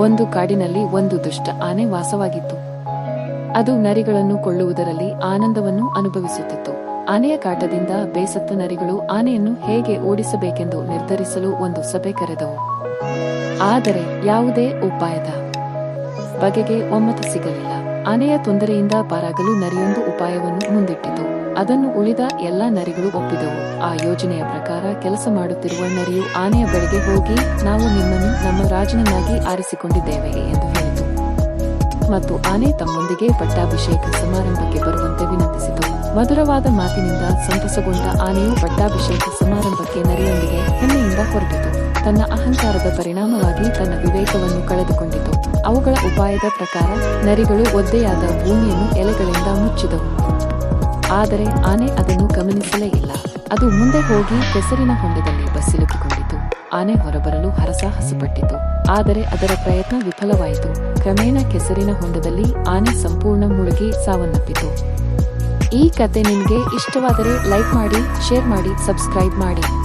ಒಂದು ಕಾಡಿನಲ್ಲಿ ಒಂದು ದುಷ್ಟ ಆನೆ ವಾಸವಾಗಿತ್ತು. ಅದು ನರಿಗಳನ್ನು ಕೊಳ್ಳುವುದರಲ್ಲಿ ಆನಂದವನ್ನು ಅನುಭವಿಸುತ್ತಿತ್ತು. ಆನೆಯ ಕಾಟದಿಂದ ಬೇಸತ್ತ ನರಿಗಳು ಆನೆಯನ್ನು ಹೇಗೆ ಓಡಿಸಬೇಕೆಂದು ನಿರ್ಧರಿಸಲು ಒಂದು ಸಭೆ ಕರೆದವು. ಆದರೆ ಯಾವುದೇ ಉಪಾಯದ ಬಗೆಗೆ ಒಮ್ಮತ ಸಿಗಲಿಲ್ಲ. ಆನೆಯ ತೊಂದರೆಯಿಂದ ಪಾರಾಗಲು ನರಿಯೊಂದು ಉಪಾಯವನ್ನು ಮುಂದಿಟ್ಟಿತು. ಅದನ್ನು ಉಳಿದ ಎಲ್ಲಾ ನರಿಗಳು ಒಪ್ಪಿದವು. ಆ ಯೋಜನೆಯ ಪ್ರಕಾರ ಕೆಲಸ ಮಾಡುತ್ತಿರುವ ನರಿಯು ಆನೆಯ ಬಳಿಗೆ ಹೋಗಿ, ನಾವು ನಿಮ್ಮನ್ನು ನಮ್ಮ ರಾಜನನ್ನಾಗಿ ಆರಿಸಿಕೊಂಡಿದ್ದೇವೆ ಎಂದು ಹೇಳಿತು. ಮತ್ತು ಆನೆ ತಮ್ಮೊಂದಿಗೆ ಪಟ್ಟಾಭಿಷೇಕ ಸಮಾರಂಭಕ್ಕೆ ಬರುವಂತೆ ವಿನಂತಿಸಿತು. ಮಧುರವಾದ ಮಾತಿನಿಂದ ಸಂತಸಗೊಂಡ ಆನೆಯು ಪಟ್ಟಾಭಿಷೇಕ ಸಮಾರಂಭಕ್ಕೆ ತನ್ನ ಅಹಂಕಾರದ ಪರಿಣಾಮವಾಗಿ ತನ್ನ ವಿವೇಕವನ್ನು ಕಳೆದುಕೊಂಡಿತು. ಅವುಗಳ ಉಪಾಯದ ಪ್ರಕಾರ ನರಿಗಳು ಒದ್ದೆಯಾದ ಭೂಮಿಯನ್ನು ಎಲೆಗಳಿಂದ ಮುಚ್ಚಿದವು. ಆದರೆ ಆನೆ ಅದನ್ನು ಗಮನಿಸಲೇ ಇಲ್ಲ. ಅದು ಮುಂದೆ ಹೋಗಿ ಕೆಸರಿನ ಹೊಂಡದಲ್ಲಿ ಬಸ್ಸಿಲುಕಿಕೊಂಡಿತು ಆನೆ ಹೊರಬರಲು ಹರಸಾಹಸಪಟ್ಟಿತು. ಆದರೆ ಅದರ ಪ್ರಯತ್ನ ವಿಫಲವಾಯಿತು. ಕ್ರಮೇಣ ಕೆಸರಿನ ಹೊಂಡದಲ್ಲಿ ಆನೆ ಸಂಪೂರ್ಣ ಮುಳುಗಿ ಸಾವನ್ನಪ್ಪಿತು. ಈ ಕತೆ ನಿಮಗೆ ಇಷ್ಟವಾದರೆ ಲೈಕ್ ಮಾಡಿ, ಶೇರ್ ಮಾಡಿ, ಸಬ್ಸ್ಕ್ರೈಬ್ ಮಾಡಿ.